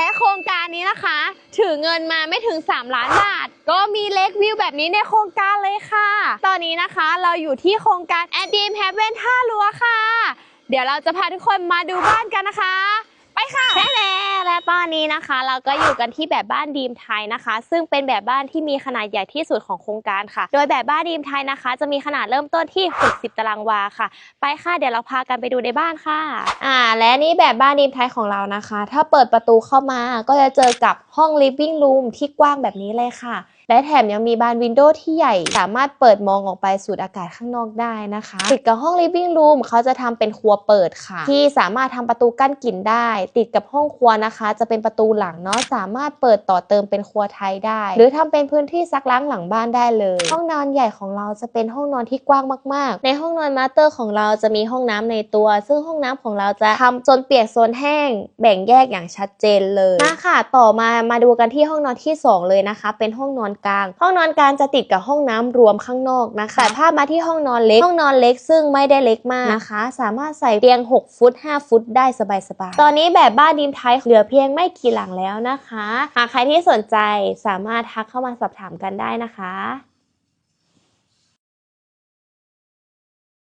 และโครงการนี้นะคะ ถือเงินมาไม่ถึง 3 ล้านบาท ก็มีเล็กวิวแบบนี้ในโครงการเลยค่ะ ตอนนี้นะคะเราอยู่ที่โครงการแอดดีมแฮปเวนท่าลัวค่ะ เดี๋ยวเราจะพาทุกคนมาดูบ้านกันนะคะ บ้านนี้นะคะ เราก็อยู่กันที่แบบบ้านดีมไทยนะคะ ซึ่งเป็นแบบบ้านที่มีขนาดใหญ่ที่สุดของโครงการค่ะ โดยแบบบ้านดีมไทยนะคะ จะมีขนาดเริ่มต้นที่ 60 ตารางวาค่ะ ไปค่ะเดี๋ยวเราพากันไปดูในบ้านค่ะอ่าและนี่แบบบ้านดีมไทยของเรานะคะ ถ้าเปิดประตูเข้ามาก็จะเจอกับห้อง living room ที่กว้างแบบนี้เลยค่ะ และแถมยังมีบานวินโดว์ที่ใหญ่ สามารถเปิดมองออกไปสูดอากาศข้างนอกได้นะคะ ติดกับห้อง living room เขาจะทำเป็นครัวเปิดค่ะ ที่สามารถทำประตูกั้นกลิ่นได้ ติดกับห้องครัวนะคะ จะเป็นประตูหลังเนาะสามารถเปิดต่อเติมเป็นครัวไทยได้ หรือทำเป็นพื้นที่ซักล้างหลังบ้านได้เลย ห้องนอนใหญ่ของเราจะเป็นห้องนอนที่กว้างมาก ๆ ในห้องนอนมาสเตอร์ของเราจะมีห้องน้ำในตัว ซึ่งห้องน้ำของเราจะทำโซนเปียกโซนแห้ง แบ่งแยกอย่างชัดเจนเลยมาค่ะ ต่อมามาดูกันที่ห้องนอนที่สองเลยนะคะ เป็นห้องนอนกลาง ห้องนอนกลางจะติดกับห้องน้ำรวมข้างนอกนะคะแต่ภาพมาที่ห้องนอนเล็ก ห้องนอนเล็กซึ่งไม่ได้เล็กมากนะคะ สามารถใส่เตียง 6 ฟุต 5 ฟุต ได้สบายๆ ตอนนี้แบบบ้านดิมไทยเหลือเพียงไม่กี่หลังแล้วนะคะ หากใครที่สนใจสามารถทักเข้ามาสอบถามกันได้นะคะ